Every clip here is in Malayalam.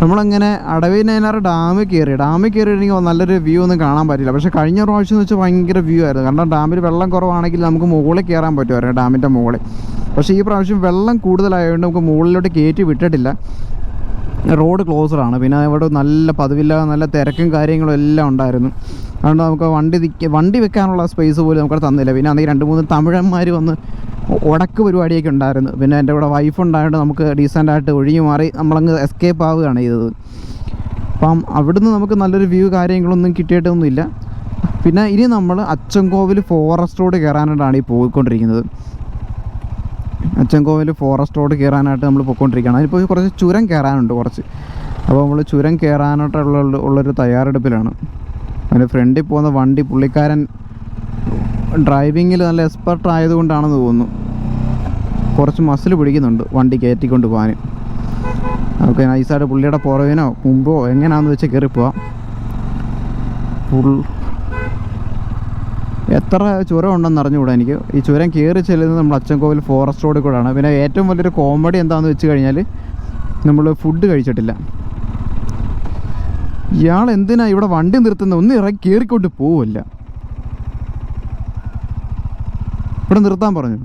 നമ്മളങ്ങനെ അടവിനേനാറ് ഡാമിൽ കയറി. ഡാമിൽ കയറിയിട്ടെങ്കിൽ നല്ലൊരു വ്യൂ ഒന്നും കാണാൻ പറ്റില്ല പക്ഷേ കഴിഞ്ഞ പ്രാവശ്യം എന്ന് വെച്ചാൽ ഭയങ്കര വ്യൂ ആയിരുന്നു. കാരണം ഡാമിൽ വെള്ളം കുറവാണെങ്കിൽ നമുക്ക് മുകളിൽ കയറാൻ പറ്റുമായിരുന്നു ഡാമിന്റെ മുകളിൽ. പക്ഷേ ഈ പ്രാവശ്യം വെള്ളം കൂടുതലായതുകൊണ്ട് നമുക്ക് മുകളിലോട്ട് കയറ്റി വിട്ടിട്ടില്ല. റോഡ് ക്ലോസറാണ് പിന്നെ ഇവിടെ നല്ല പതിവില്ല നല്ല തിരക്കും കാര്യങ്ങളും എല്ലാം ഉണ്ടായിരുന്നു. അതുകൊണ്ട് നമുക്ക് വണ്ടി വണ്ടി വെക്കാനുള്ള സ്പേസ് പോലും നമുക്ക് തന്നില്ല. പിന്നെ അന്നേ രണ്ട് മൂന്ന് തമിഴന്മാർ വന്ന് ഉടക്ക് പരിപാടിയൊക്കെ ഉണ്ടായിരുന്നു. പിന്നെ എന്റെ കൂടെ വൈഫ് ഉണ്ടായതുകൊണ്ട് നമുക്ക് ഡീസന്റായിട്ട് ഒഴിഞ്ഞു മാറി നമ്മളങ്ങ് എസ്കേപ്പ് ആവുകയാണ് ചെയ്തത്. അപ്പം അവിടുന്ന് നമുക്ക് നല്ലൊരു വ്യൂ കാര്യങ്ങളൊന്നും കിട്ടിയിട്ടൊന്നുമില്ല. പിന്നെ ഇനി നമ്മൾ അച്ചൻകോവിൽ ഫോറസ്റ്റ് റോഡ് കയറാനായിട്ടാണ് ഈ പോയിക്കൊണ്ടിരിക്കുന്നത്. അച്ചൻകോവിൽ ഫോറസ്റ്റ് റോഡ് കയറാനായിട്ട് നമ്മൾ പോയിക്കൊണ്ടിരിക്കുകയാണ്. അതിപ്പോൾ കുറച്ച് ചുരം കയറാനുണ്ട് കുറച്ച്. അപ്പോൾ നമ്മൾ ചുരം കയറാനായിട്ടുള്ള ഉള്ളൊരു തയ്യാറെടുപ്പിലാണ്. അതിന്റെ ഫ്രണ്ടിൽ പോകുന്ന വണ്ടി പുള്ളിക്കാരൻ ഡ്രൈവിങ്ങിൽ നല്ല എക്സ്പെർട്ട് ആയതുകൊണ്ടാണെന്ന് തോന്നുന്നു. കുറച്ച് മസിൽ പിടിക്കുന്നുണ്ട് വണ്ടി കയറ്റിക്കൊണ്ട് പോകാൻ നമുക്ക് നൈസായിട്ട് പുള്ളിയുടെ പുറകിനോ മുമ്പോ എങ്ങനെയാണെന്ന് വെച്ച് കയറി എത്ര ചുരം ഉണ്ടെന്ന് അറിഞ്ഞുകൂടാ എനിക്ക്. ഈ ചുരം കയറി ചെല്ലുന്നത് നമ്മൾ അച്ചൻകോവിൽ ഫോറസ്റ്റ് റോഡിൽ കൂടെയാണ്. പിന്നെ ഏറ്റവും വലിയൊരു കോമഡി എന്താണെന്ന് വെച്ച് കഴിഞ്ഞാൽ നമ്മൾ ഫുഡ് കഴിച്ചിട്ടില്ല. ഇയാൾ എന്തിനാ ഇവിടെ വണ്ടി നിർത്തുന്ന ഒന്ന് ഇറങ്ങി കയറിക്കൊണ്ട് പോവില്ല. ഇവിടെ നിർത്താൻ പറഞ്ഞു.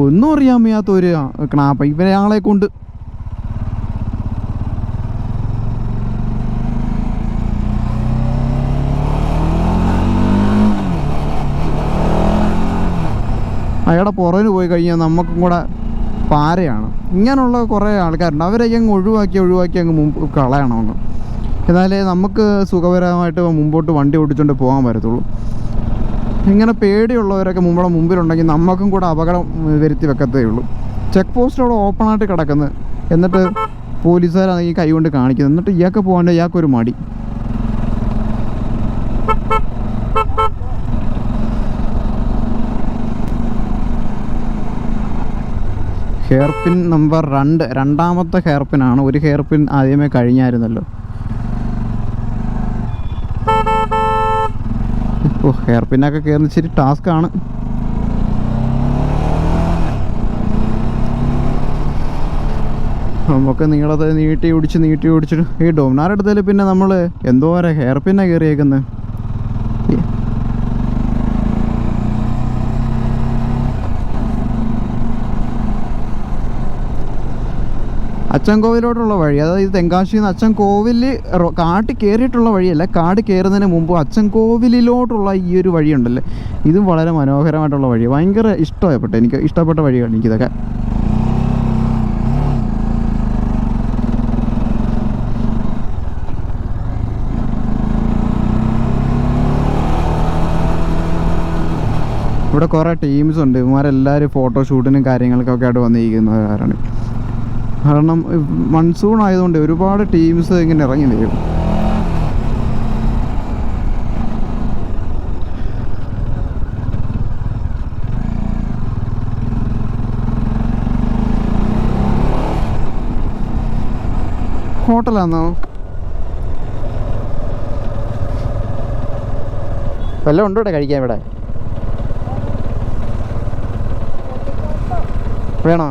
ഒന്നും അറിയാൻ വയ്യാത്ത ഒരു ക്ണാപ്പ ഇവരെ ആളെ കൊണ്ട് അയാളുടെ പുറകിന് പോയി കഴിഞ്ഞാൽ നമുക്കും കൂടെ പാരയാണ്. ഇങ്ങനെയുള്ള കുറേ ആൾക്കാരുണ്ട്. അവരെയൊക്കെ അങ്ങ് ഒഴിവാക്കി ഒഴിവാക്കി അങ്ങ് മുമ്പ് കളയണം അങ്ങ് എന്നാലേ നമുക്ക് സുഖകരമായിട്ട് മുമ്പോട്ട് വണ്ടി ഓടിച്ചുകൊണ്ട് പോകാൻ പറ്റത്തുള്ളൂ. ഇങ്ങനെ പേടിയുള്ളവരൊക്കെ നമ്മുടെ മുമ്പിലുണ്ടെങ്കിൽ നമുക്കും കൂടെ അപകടം വരുത്തി വെക്കത്തേ ഉള്ളൂ. ചെക്ക് പോസ്റ്റ് അവിടെ ഓപ്പണായിട്ട് കിടക്കുന്നത് എന്നിട്ട് പോലീസുകാരാണെങ്കിൽ കൈ കൊണ്ട് കാണിക്കുന്നത്. എന്നിട്ട് ഇയാൾക്ക് പോകാണ്ട് ഇയാൾക്കൊരു മടി. ഹെയർ പിൻ നമ്പർ രണ്ട് രണ്ടാമത്തെ ഹെയർ പിന്നാണ് ഒരു ഹെയർ പിൻ ആദ്യമേ കഴിഞ്ഞായിരുന്നല്ലോ. ഓ ഹെയർ പിന്നൊക്കെ കയറുന്ന ഇച്ചിരി ടാസ്ക് ആണ്. നമുക്ക് നീളത്തെ നീട്ടി ഓടിച്ച് നീട്ടി ഓടിച്ചിട്ട് ഈ ഡോമിനാർ എടുത്തതിൽ പിന്നെ നമ്മൾ എന്തോരം ഹെയർ പിന്നാണ് കയറിയേക്കുന്നത് അച്ചൻകോവിലോട്ടുള്ള വഴി അതായത് തെങ്കാശിയിൽ നിന്ന് അച്ചൻകോവിൽ കാട്ടി കയറിയിട്ടുള്ള വഴിയല്ല കാട് കയറുന്നതിന് മുമ്പ് അച്ചൻകോവിലിലോട്ടുള്ള ഈ ഒരു വഴിയുണ്ടല്ലോ? ഇതും വളരെ മനോഹരമായിട്ടുള്ള വഴി. ഭയങ്കര ഇഷ്ടമായപ്പെട്ടെ. എനിക്ക് ഇഷ്ടപ്പെട്ട വഴിയാണ് എനിക്കിതൊക്കെ. ഇവിടെ കുറേ ടീംസ് ഉണ്ട് ഇവന്മാരെല്ലാവരും ഫോട്ടോഷൂട്ടിനും കാര്യങ്ങൾക്കൊക്കെ ആയിട്ട് വന്നിരിക്കുന്നവരാണ് കാരണം മൺസൂൺ ആയതുകൊണ്ട് ഒരുപാട് ടീംസ് ഇങ്ങനെ ഇറങ്ങി വരും. ഹോട്ടലാണോ വല്ലതും ഉണ്ടോ ഇവിടെ കഴിക്കാൻ ഇവിടെ? വേണോ?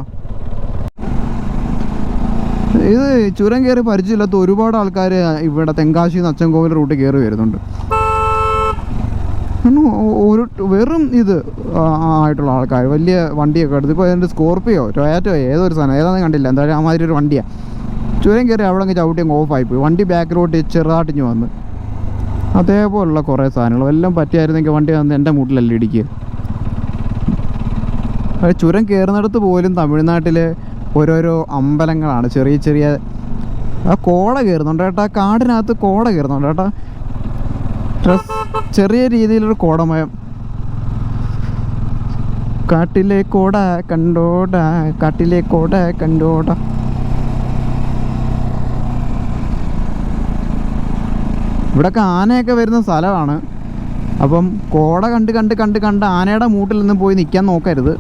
ഇത് ചുരം കയറി പരിചയമില്ലാത്ത ഒരുപാട് ആൾക്കാർ ഇവിടെ തെങ്കാശി നിന്ന് അച്ചൻകോവിൽ റൂട്ടിൽ കയറി വരുന്നുണ്ട്. ഒരു വെറും ഇത് ആയിട്ടുള്ള ആൾക്കാർ വലിയ വണ്ടിയൊക്കെ എടുത്ത്. ഇപ്പോൾ എന്റെ സ്കോർപ്പിയോ ടൊയാറ്റോ ഏതൊരു സാധനം ഏതാണെന്ന് കണ്ടില്ല. എന്തായാലും ആ മാതിരി ഒരു വണ്ടിയാണ് ചുരം കയറി അവിടെ അങ്ങ് ചവിട്ടി അങ്ങ് ഓഫായി പോയി. വണ്ടി ബാക്ക് റോട്ടിൽ ചെറുതാട്ടിഞ്ഞ് വന്ന്. അതേപോലുള്ള കുറേ സാധനങ്ങൾ. എല്ലാം പറ്റിയായിരുന്നെങ്കിൽ വണ്ടി വന്ന് എന്റെ മൂട്ടിലല്ലേ ഇടിക്കുക. ചുരം കയറുന്നിടത്ത് പോലും തമിഴ്നാട്ടിലെ ഓരോരോ അമ്പലങ്ങളാണ്. ചെറിയ ചെറിയ ആ കോട കയറുന്നുണ്ട് കേട്ടോ. ആ കാടിനകത്ത് കോട കയറുന്നുണ്ട് കേട്ടോ. ചെറിയ രീതിയിലൊരു കോടമയം. കാട്ടിലെ കോട കണ്ടോട കാട്ടിലെ കോട കണ്ടോട. ഇവിടൊക്കെ ആനയൊക്കെ വരുന്ന സ്ഥലമാണ്. അപ്പം കോട കണ്ട് കണ്ട് കണ്ട് കണ്ട് ആനയുടെ മൂട്ടിൽ നിന്ന് പോയി നിൽക്കാൻ നോക്കരുത്.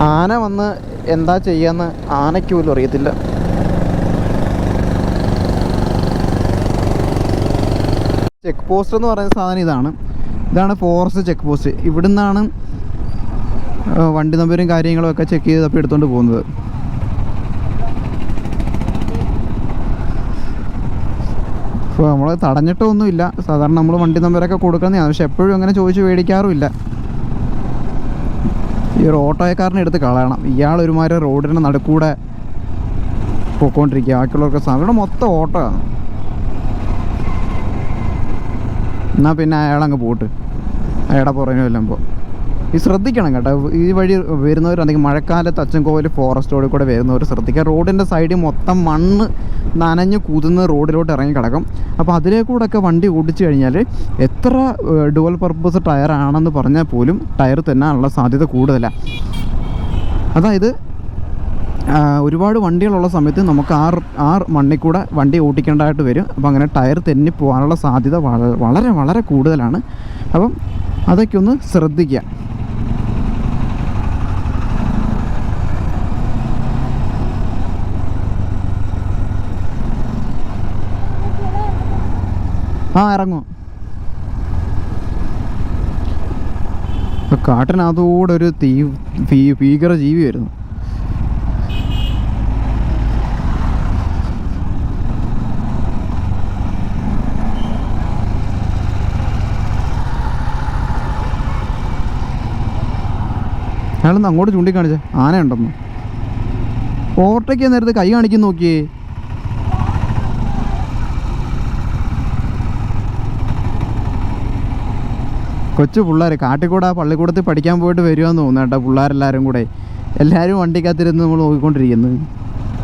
ആന വന്ന് എന്താ ചെയ്യാന്ന് ആനയ്ക്ക് പോലും അറിയത്തില്ല. ചെക്ക് പോസ്റ്റ് എന്ന് പറയുന്ന സാധനം ഇതാണ്. ഇതാണ് ഫോറസ്റ്റ് ചെക്ക് പോസ്റ്റ്. ഇവിടെ നിന്നാണ് വണ്ടി നമ്പരും കാര്യങ്ങളും ഒക്കെ ചെക്ക് ചെയ്ത് തപ്പി എടുത്തുകൊണ്ട് പോകുന്നത്. അപ്പോൾ നമ്മൾ തടഞ്ഞിട്ടൊന്നുമില്ല. സാധാരണ നമ്മൾ വണ്ടി നമ്പരൊക്കെ കൊടുക്കുന്നതാണ്. പക്ഷെ എപ്പോഴും അങ്ങനെ ചോദിച്ച് മേടിക്കാറുമില്ല. ഈ ഒരു ഓട്ടോയക്കാരനെ എടുത്ത് കളയണം. ഇയാൾ ഒരുമാതിരി റോഡിന്റെ നടുക്കൂടെ പോയിക്കൊണ്ടിരിക്കുക ബാക്കിയുള്ളവർക്ക് ഇവിടെ മൊത്തം ഓട്ടോ ആണ്. എന്നാൽ പിന്നെ അയാളങ്ങ് പോട്ട്. അയാളുടെ പുറകിന് വല്ലുമ്പോൾ ഈ ശ്രദ്ധിക്കണം കേട്ടോ. ഈ വഴി വരുന്നവർ അല്ലെങ്കിൽ മഴക്കാലത്ത് അച്ചൻകോവിൽ ഫോറസ്റ്റ് റോഡിൽ കൂടെ വരുന്നവർ ശ്രദ്ധിക്കുക. റോഡിന്റെ സൈഡിൽ മൊത്തം മണ്ണ് നനഞ്ഞ് കുതിന്ന് റോഡിലോട്ട് ഇറങ്ങി കിടക്കും. അപ്പോൾ അതിലേ കൂടെയൊക്കെ വണ്ടി ഓടിച്ചു കഴിഞ്ഞാൽ എത്ര ഡുവൽ പർപ്പസ് ടയർ ആണെന്ന് പറഞ്ഞാൽ പോലും ടയർ തന്നാനുള്ള സാധ്യത കൂടുതലാണ് അതായത് ഒരുപാട് വണ്ടികളുള്ള സമയത്ത് നമുക്ക് ആർ ആ മണ്ണിൽ കൂടെ വണ്ടി ഓടിക്കേണ്ടതായിട്ട് വരും. അപ്പോൾ അങ്ങനെ ടയർ തെന്നി പോകാനുള്ള സാധ്യത വളരെ വളരെ കൂടുതലാണ്. അപ്പം അതൊക്കെ ഒന്ന് ശ്രദ്ധിക്കുക. ആ ഇറങ്ങും. കാട്ടിനകത്തൂടെ ഒരു തീ ഭീകര ജീവി വരുന്നു അയാളൊന്ന് അങ്ങോട്ട് ചൂണ്ടിക്കാണിച്ചേ. ആന ഉണ്ടെന്ന് ഓവർടേക്ക് നേരത്തെ കൈ കാണിക്കുന്നു നോക്കിയേ. കൊച്ചു പിള്ളേർ കാട്ടിക്കൂടെ പള്ളിക്കൂടത്തിൽ പഠിക്കാൻ പോയിട്ട് വരുമെന്ന് തോന്നുന്നു കേട്ടോ പിള്ളേരെല്ലാവരും കൂടെ. എല്ലാവരും വണ്ടിക്കകത്തിരുന്ന് നമ്മൾ നോക്കിക്കൊണ്ടിരിക്കുന്നത്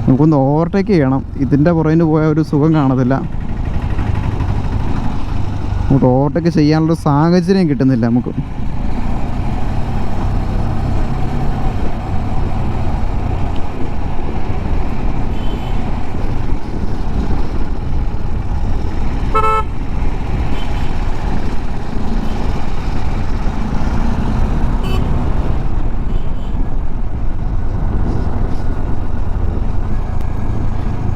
നമുക്കൊന്ന് ഓവർടേക്ക് ചെയ്യണം. ഇതിന്റെ പുറകിന് പോയ ഒരു സുഖം കാണത്തില്ല. നമുക്ക് ഓവർടേക്ക് ചെയ്യാനുള്ള സാഹചര്യം കിട്ടുന്നില്ല നമുക്ക്.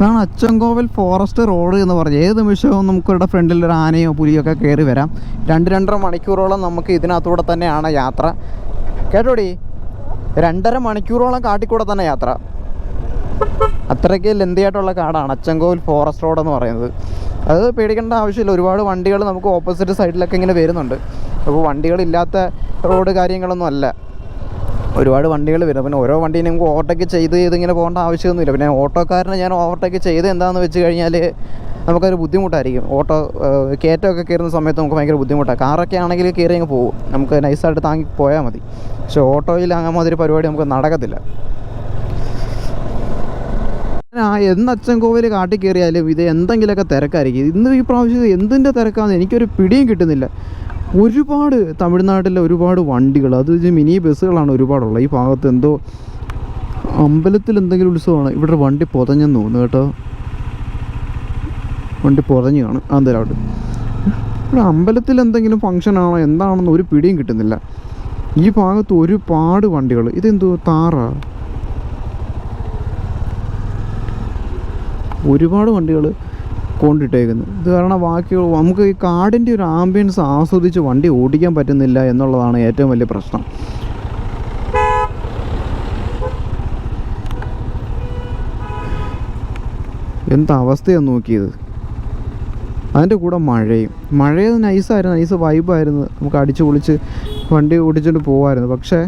ഇതാണ് അച്ചൻകോവിൽ ഫോറസ്റ്റ് റോഡ് എന്ന് പറഞ്ഞത് ഏത് നിമിഷവും നമുക്കിവിടെ ഫ്രണ്ടിൽ ഒരു ആനയോ പുലിയോ ഒക്കെ കയറി വരാം. രണ്ട് രണ്ടര മണിക്കൂറോളം നമുക്ക് ഇതിനകത്തൂടെ തന്നെയാണ് യാത്ര. കേട്ടോടി? രണ്ടര മണിക്കൂറോളം കാട്ടിക്കൂടെ തന്നെ യാത്ര. അത്രയ്ക്ക് ലെന്തിയായിട്ടുള്ള കാടാണ് അച്ചൻകോവിൽ ഫോറസ്റ്റ് റോഡ് എന്ന് പറയുന്നത്. അത് പേടിക്കേണ്ട ആവശ്യമില്ല. ഒരുപാട് വണ്ടികൾ നമുക്ക് ഓപ്പോസിറ്റ് സൈഡിലൊക്കെ ഇങ്ങനെ വരുന്നുണ്ട്. അപ്പോൾ വണ്ടികളില്ലാത്ത റോഡ് കാര്യങ്ങളൊന്നും അല്ല. ഒരുപാട് വണ്ടികൾ വരും. പിന്നെ ഓരോ വണ്ടിയും നമുക്ക് ഓവർടേക്ക് ചെയ്ത് ചെയ്ത് ഇങ്ങനെ പോകേണ്ട ആവശ്യമൊന്നുമില്ല. പിന്നെ ഓട്ടോക്കാരനെ ഞാൻ ഓവർടേക്ക് ചെയ്ത് എന്താണെന്ന് വെച്ച് കഴിഞ്ഞാൽ നമുക്കൊരു ബുദ്ധിമുട്ടായിരിക്കും. ഓട്ടോ കയറ്റമൊക്കെ കയറുന്ന സമയത്ത് നമുക്ക് ഭയങ്കര ബുദ്ധിമുട്ടാണ് കാറൊക്കെ ആണെങ്കിൽ കയറി അങ്ങ് പോകും. നമുക്ക് നൈസായിട്ട് താങ്ങി പോയാൽ മതി. പക്ഷെ ഓട്ടോയിൽ അങ്ങനെ മാതിരി പരിപാടി നമുക്ക് നടക്കത്തില്ല. ആ എന്ന് അച്ഛൻ കോവിൽ കാട്ടി കയറിയാലും ഇത് എന്തെങ്കിലുമൊക്കെ തിരക്കായിരിക്കും. ഇന്ന് ഈ പ്രാവശ്യം എന്തിന്റെ തിരക്കാന്ന് എനിക്കൊരു പിടിയും കിട്ടുന്നില്ല. ഒരുപാട് തമിഴ്നാട്ടിലെ ഒരുപാട് വണ്ടികൾ അത് മിനി ബസ്സുകളാണ് ഒരുപാടുള്ളത്. ഈ ഭാഗത്ത് എന്തോ അമ്പലത്തിൽ എന്തെങ്കിലും ഉത്സവമാണ്. ഇവിടെ വണ്ടി പുതഞ്ഞെന്ന് തോന്നുന്നു കേട്ടോ. വണ്ടി പുതഞ്ഞു കാണും ഇവിടെ അമ്പലത്തിൽ എന്തെങ്കിലും ഫങ്ഷൻ ആണോ എന്താണെന്ന് ഒരു പിടിയും കിട്ടുന്നില്ല. ഈ ഭാഗത്ത് ഒരുപാട് വണ്ടികൾ. ഇതെന്തോ താറ. ഒരുപാട് വണ്ടികൾ. കൊണ്ടിട്ടേക്കുന്നു. ഇത് കാരണം ബാക്കി നമുക്ക് ഈ കാടിന്റെ ഒരു ആംബിയൻസ് ആസ്വദിച്ച് വണ്ടി ഓടിക്കാൻ പറ്റുന്നില്ല എന്നുള്ളതാണ് ഏറ്റവും വലിയ പ്രശ്നം. എന്ത് അവസ്ഥയാണ് നോക്കിയത്? അതിന്റെ കൂടെ മഴയും. മഴയത് നൈസായിരുന്നു നൈസ് വൈബായിരുന്നു നമുക്ക് അടിച്ച് പൊളിച്ച് വണ്ടി ഓടിച്ചുകൊണ്ട് പോകുമായിരുന്നു പക്ഷേ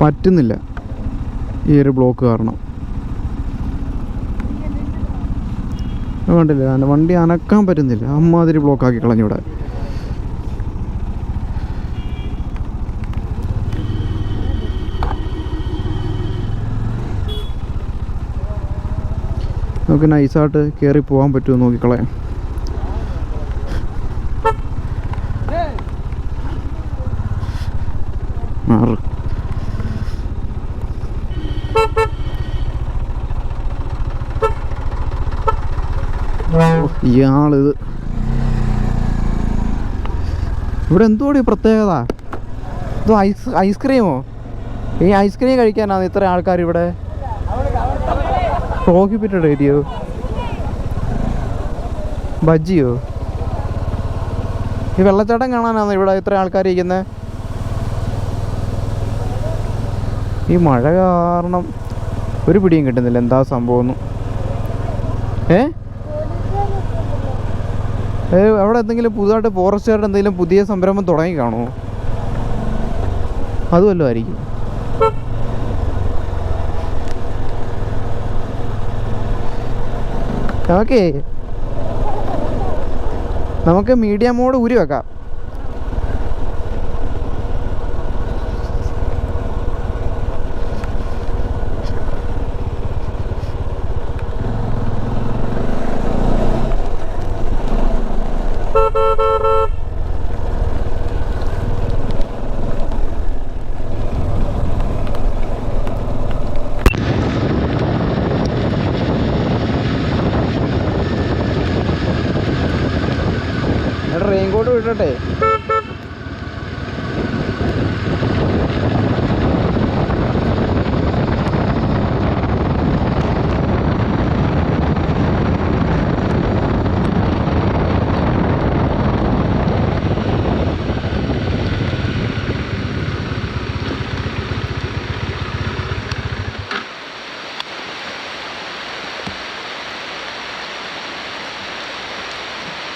പറ്റുന്നില്ല ഈ ഒരു ബ്ലോക്ക് കാരണം. കണ്ടില്ലേ? വണ്ടി അനക്കാൻ പറ്റുന്നില്ല. അമ്മാതിരി ബ്ലോക്കാക്കി കളഞ്ഞൂടെ നമുക്ക് നൈസായിട്ട് കയറി പോകാൻ പറ്റുമോ നോക്കിക്കളയാം മാറ് ഓ, ഇവിടെ എന്തോടി പ്രത്യേകത? ഇത് ഐസ് ഐസ്ക്രീമോ? ഈ ഐസ്ക്രീം കഴിക്കാനാണ് ഇത്ര ആൾക്കാർ ഇവിടെ? പ്രോഹിബിറ്റഡ് ഏരിയോ ബജ്ജിയോ? ഈ വെള്ളച്ചാട്ടം കാണാനാണ് ഇവിടെ ഇത്ര ആൾക്കാർ ഇരിക്കുന്നത് ഈ മഴ കാരണം ഒരു പിടിയും കിട്ടുന്നില്ല. എന്താ സംഭവം ഏ, അവിടെ എന്തെങ്കിലും പുതുതായിട്ട് ഫോറസ്റ്റുകാരുടെ എന്തെങ്കിലും പുതിയ സംരംഭം തുടങ്ങി കാണുമോ അതുമല്ലോ ആയിരിക്കും. ഓക്കേ നമുക്ക് മീഡിയ മോഡ് ഊരി വെക്കാം. റെയിൻ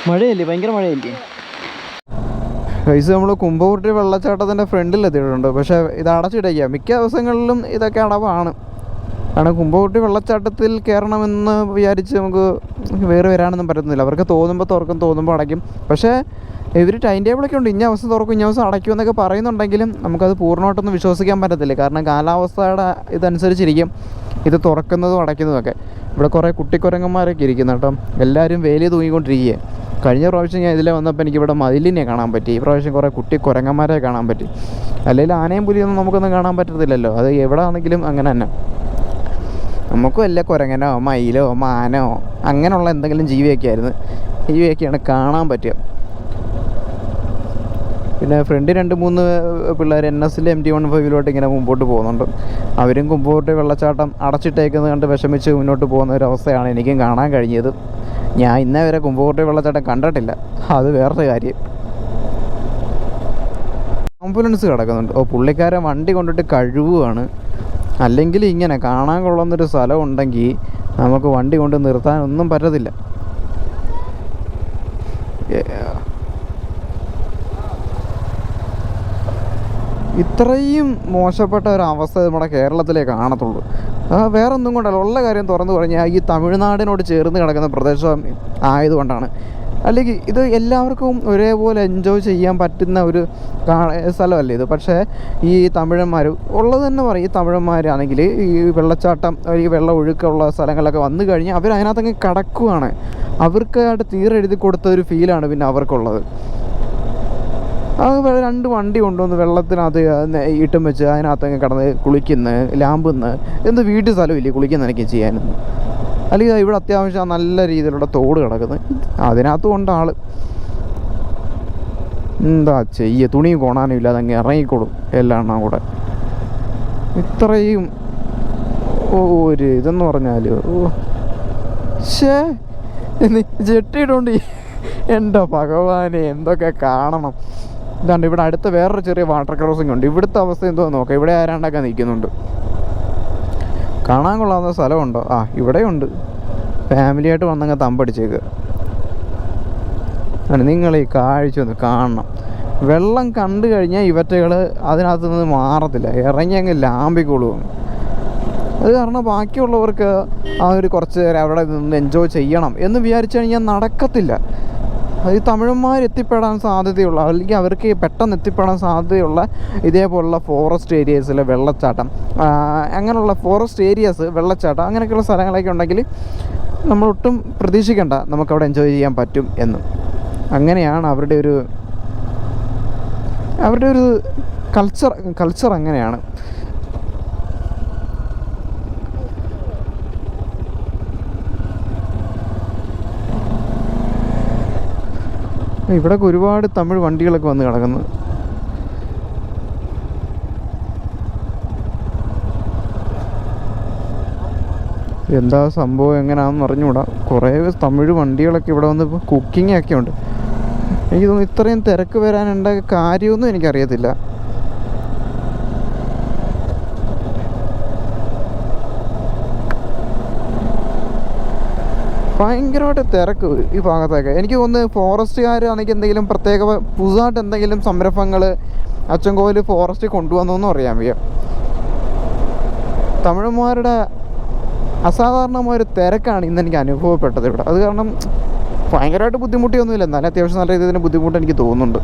മഴയല്ലേ? ഭയങ്കര മഴയല്ലേ? ഗൈസ് നമ്മൾ കുമ്പകുട്ടി വെള്ളച്ചാട്ടത്തിന്റെ ഫ്രണ്ടിൽ എത്തിയിട്ടുണ്ട്. പക്ഷേ ഇത് അടച്ചിടയ്ക്കുക മിക്ക ദിവസങ്ങളിലും ഇതൊക്കെ അടവാണ്. കാരണം കുമ്പകുട്ടി വെള്ളച്ചാട്ടത്തിൽ കയറണമെന്ന് വിചാരിച്ച് നമുക്ക് വേറെ വരാനൊന്നും പറ്റുന്നില്ല അവർക്ക് തോന്നുമ്പോൾ തുറക്കും തോന്നുമ്പോൾ അടയ്ക്കും. പക്ഷേ ഇവർ ടൈം ടേബിളൊക്കെ ഉണ്ട്. ഇന്ന അവസ്ഥ തുറക്കും ഇന്ന അവസ്ഥ അടയ്ക്കും എന്നൊക്കെ പറയുന്നുണ്ടെങ്കിലും നമുക്കത് പൂർണമായിട്ടൊന്നും വിശ്വസിക്കാൻ പറ്റത്തില്ല. കാരണം കാലാവസ്ഥയുടെ ഇതനുസരിച്ചിരിക്കും ഇത് തുറക്കുന്നതും അടയ്ക്കുന്നതും ഒക്കെ. ഇവിടെ കുറേ കുട്ടിക്കുരങ്ങന്മാരൊക്കെ ഇരിക്കുന്നു കേട്ടോ. എല്ലാവരും വേലി തൂങ്ങിക്കൊണ്ടിരിക്കുക കഴിഞ്ഞ പ്രാവശ്യം ഞാൻ ഇതിലെ വന്നപ്പോൾ എനിക്ക് ഇവിടെ മതിലിനെ കാണാൻ പറ്റി. ഈ പ്രാവശ്യം കുറേ കുട്ടി കുരങ്ങന്മാരെ കാണാൻ പറ്റി. അല്ലെങ്കിൽ ആനയും പുലിയൊന്നും നമുക്കൊന്നും കാണാൻ പറ്റത്തില്ലല്ലോ. അത് എവിടെ ആണെങ്കിലും അങ്ങനെ തന്നെ. നമുക്കും അല്ല കുരങ്ങനോ മയിലോ മാനോ അങ്ങനെയുള്ള എന്തെങ്കിലും ജീവിയൊക്കെ ആയിരുന്നു. ജീവിയൊക്കെയാണ് കാണാൻ പറ്റുക. പിന്നെ ഫ്രണ്ട് രണ്ട് മൂന്ന് പിള്ളേർ എൻ എസിൽ എം ടി വൺ ഫൈവിലോട്ട് ഇങ്ങനെ മുമ്പോട്ട് പോകുന്നുണ്ട്. അവരും കുമ്പോട്ട് വെള്ളച്ചാട്ടം അടച്ചിട്ടേക്കുന്നത് കണ്ട് വിഷമിച്ച് മുന്നോട്ട് പോകുന്ന ഒരു അവസ്ഥയാണ് എനിക്കും കാണാൻ കഴിഞ്ഞത്. ഞാൻ ഇന്നേ വരെ കുമ്പകോട്ടി വെള്ളച്ചാട്ടം കണ്ടിട്ടില്ല. അത് വേറൊരു കാര്യം. ആംബുലൻസ് കിടക്കുന്നുണ്ട്. ഓ പുള്ളിക്കാരൻ വണ്ടി കൊണ്ടിട്ട് കഴിവുകയാണ് അല്ലെങ്കിൽ ഇങ്ങനെ കാണാൻ കൊള്ളുന്നൊരു സ്ഥലം ഉണ്ടെങ്കിൽ നമുക്ക് വണ്ടി കൊണ്ട് നിർത്താനൊന്നും പറ്റത്തില്ല. ഇത്രയും മോശപ്പെട്ട ഒരു അവസ്ഥ നമ്മുടെ കേരളത്തിലേ കാണത്തുള്ളൂ. വേറെ ഒന്നും കൊണ്ടല്ല. ഉള്ള കാര്യം തുറന്നു പറഞ്ഞാൽ ഈ തമിഴ്നാടിനോട് ചേർന്ന് കിടക്കുന്ന പ്രദേശം ആയതുകൊണ്ടാണ്. അല്ലെങ്കിൽ ഇത് എല്ലാവർക്കും ഒരേപോലെ എൻജോയ് ചെയ്യാൻ പറ്റുന്ന ഒരു സ്ഥലമല്ല ഇത്? പക്ഷേ ഈ തമിഴന്മാർ ഉള്ളത് തന്നെ പറയും. ഈ തമിഴന്മാരാണെങ്കിൽ ഈ വെള്ളച്ചാട്ടം ഈ വെള്ളം ഒഴുക്കമുള്ള സ്ഥലങ്ങളിലൊക്കെ വന്നു കഴിഞ്ഞാൽ അവർ അതിനകത്തങ്ങ് കടക്കുവാണ് അവർക്കായിട്ട് തീരെഴുതി കൊടുത്ത ഒരു ഫീലാണ് പിന്നെ അവർക്കുള്ളത്. അത് രണ്ട് വണ്ടി കൊണ്ടുവന്ന് വെള്ളത്തിനകത്ത് ഇട്ടും വെച്ച് അതിനകത്ത് അങ്ങ് കിടന്ന് കുളിക്കുന്ന ലാമ്പുന്ന് എന്ത് വീട്ടിൽ സ്ഥലമില്ലേ കുളിക്കുന്ന എനിക്ക് ചെയ്യാനൊന്നും അല്ലെങ്കിൽ ഇവിടെ അത്യാവശ്യം നല്ല രീതിയിലുള്ള തോട് കിടക്കുന്നത് അതിനകത്ത് കൊണ്ട് ആൾ. എന്താ ചെയ്യ? തുണി കോണാനും ഇല്ലാതെ അങ്ങ് ഇറങ്ങിക്കോളും എല്ലാം എണ്ണം കൂടെ. ഇത്രയും ഒരു ഇതെന്ന് പറഞ്ഞാൽ ഓ. ഷേ ജെട്ടിയിട്ടുണ്ട് എന്റെ ഭഗവാനെ എന്തൊക്കെ കാണണം. ഇതാണ്ട് ഇവിടെ അടുത്ത് വേറൊരു ചെറിയ വാട്ടർ ക്രോസിംഗ് ഉണ്ട്. ഇവിടുത്തെ അവസ്ഥ എന്തോ നോക്കാം. ഇവിടെ ആരാണ്ടൊക്കെ നിൽക്കുന്നുണ്ട്. കാണാൻ കൊള്ളാവുന്ന സ്ഥലമുണ്ടോ? ആ ഇവിടെയുണ്ട്. ഫാമിലിയായിട്ട് വന്നങ്ങ് തമ്പടിച്ചേക്ക്. ആണ് നിങ്ങൾ ഈ കാഴ്ച ഒന്ന് കാണണം. വെള്ളം കണ്ടു കഴിഞ്ഞാൽ ഇവറ്റകൾ അതിനകത്ത് നിന്ന് മാറത്തില്ല. ഇറങ്ങി അങ്ങ് ലാമ്പിക്കൊള്ളും. അത് കാരണം ബാക്കിയുള്ളവർക്ക് ആ ഒരു കുറച്ച് നേരം അവിടെ നിന്ന് എൻജോയ് ചെയ്യണം എന്ന് വിചാരിച്ചു കഴിഞ്ഞാൽ നടക്കത്തില്ല. ഈ തമിഴന്മാർ എത്തിപ്പെടാൻ സാധ്യതയുള്ള അല്ലെങ്കിൽ അവർക്ക് പെട്ടെന്ന് എത്തിപ്പെടാൻ സാധ്യതയുള്ള ഇതേപോലുള്ള ഫോറസ്റ്റ് ഏരിയസിലെ വെള്ളച്ചാട്ടം അങ്ങനെയുള്ള ഫോറസ്റ്റ് ഏരിയാസ് വെള്ളച്ചാട്ടം അങ്ങനെയൊക്കെയുള്ള സ്ഥലങ്ങളൊക്കെ ഉണ്ടെങ്കിൽ നമ്മളൊട്ടും പ്രതീക്ഷിക്കേണ്ട നമുക്ക് നമുക്കവിടെ എൻജോയ് ചെയ്യാൻ പറ്റും എന്ന്. അങ്ങനെയാണ് അവരുടെ ഒരു അവരുടെ ഒരു കൾച്ചർ കൾച്ചർ അങ്ങനെയാണ്. ഇവിടെയൊക്കെ ഒരുപാട് തമിഴ് വണ്ടികളൊക്കെ വന്ന് കിടക്കുന്നു. എന്താ സംഭവം എങ്ങനെയാണെന്ന് അറിഞ്ഞുകൂടാ. കുറേ തമിഴ് വണ്ടികളൊക്കെ ഇവിടെ വന്ന് കുക്കിംഗ് ഒക്കെ ഉണ്ട്. എനിക്ക് തോന്നുന്നു ഇത്രയും തിരക്ക് വരാനുണ്ട കാര്യമൊന്നും എനിക്കറിയത്തില്ല. ഭയങ്കരമായിട്ട് തിരക്ക് ഈ ഭാഗത്തൊക്കെ. എനിക്ക് തോന്നുന്നു ഫോറസ്റ്റുകാരാണെങ്കിൽ എന്തെങ്കിലും പ്രത്യേക പുതുതായിട്ട് എന്തെങ്കിലും സംരംഭങ്ങൾ അച്ചൻകോവിൽ ഫോറസ്റ്റ് കൊണ്ടുവന്നോന്നും അറിയാൻ വയ്യ. തമിഴന്മാരുടെ അസാധാരണമായ ഒരു തിരക്കാണ് ഇന്ന് എനിക്ക് അനുഭവപ്പെട്ടത് ഇവിടെ. അത് കാരണം ഭയങ്കരമായിട്ട് ബുദ്ധിമുട്ടിയൊന്നുമില്ല. എന്നാലും അത്യാവശ്യം നല്ല രീതിയിൽ ബുദ്ധിമുട്ട് എനിക്ക് തോന്നുന്നുണ്ട്.